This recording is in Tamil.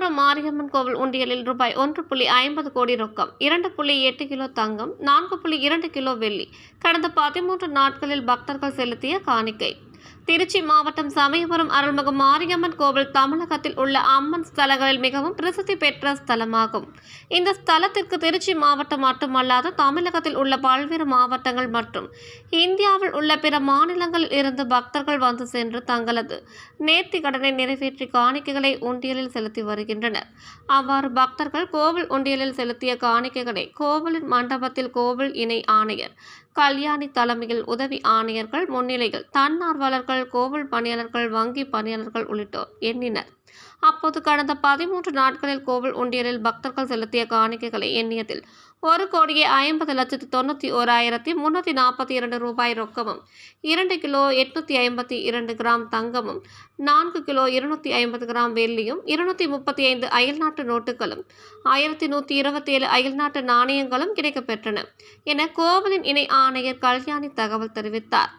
மாரியம்மன் கோவில் உண்டியலில் ரூபாய் ஒன்று புள்ளி ஐம்பது கோடி ரொக்கம் இரண்டு புள்ளி எட்டு கிலோ தங்கம் நான்கு புள்ளி இரண்டு கிலோ வெள்ளி. கடந்த பதிமூன்று நாட்களில் பக்தர்கள் செலுத்திய காணிக்கை. திருச்சி மாவட்டம் சமயபுரம் அருள்மிகு மாரியம்மன் கோவில் தமிழகத்தில் உள்ள அம்மன் ஸ்தலங்களில் மிகவும் பிரசித்தி பெற்ற ஸ்தலமாகும். இந்த ஸ்தலத்திற்கு திருச்சி மாவட்டம் மட்டுமல்லாது தமிழகத்தில் உள்ள பல்வேறு மாவட்டங்கள் மற்றும் இந்தியாவில் உள்ள பிற மாநிலங்களில் இருந்து பக்தர்கள் வந்து சென்று தங்களது நேர்த்தி கடனை நிறைவேற்றி காணிக்கைகளை உண்டியலில் செலுத்தி வருகின்றனர். அவ்வாறு பக்தர்கள் கோவில் உண்டியலில் செலுத்திய காணிக்கைகளை கோவிலின் மண்டபத்தில் கோவில் இணை ஆணையர் கல்யாணி தலைமையில் உதவி ஆணையர்கள் முன்னிலையில் தன்னார்வல பணியாளர்கள் கோவில் பணியாளர்கள் வங்கி பணியாளர்கள் உள்ளிட்டோர் எண்ணினர். அப்போது கடந்த பதிமூன்று நாட்களில் கோவில் உண்டியலில் பக்தர்கள் செலுத்திய காணிக்கைகளை எண்ணியதில் ஒரு கோடியே ஐம்பது லட்சத்து தொண்ணூற்றி ஓராயிரத்தி முன்னூற்றி நாற்பத்தி இரண்டு ரூபாய் ரொக்கமும் இரண்டு கிலோ எட்நூற்றி ஐம்பத்தி இரண்டு கிராம் தங்கமும் நான்கு கிலோ இருநூற்றி ஐம்பது கிராம் வெள்ளியும் இருநூற்றி முப்பத்தி ஐந்து அயல்நாட்டு நோட்டுகளும் ஆயிரத்தி நூற்றி இருபத்தி ஏழு அயல்நாட்டு நாணயங்களும் கிடைக்கப்பெற்றன என கோவிலின் இணை ஆணையர் கல்யாணி தகவல் தெரிவித்தார்.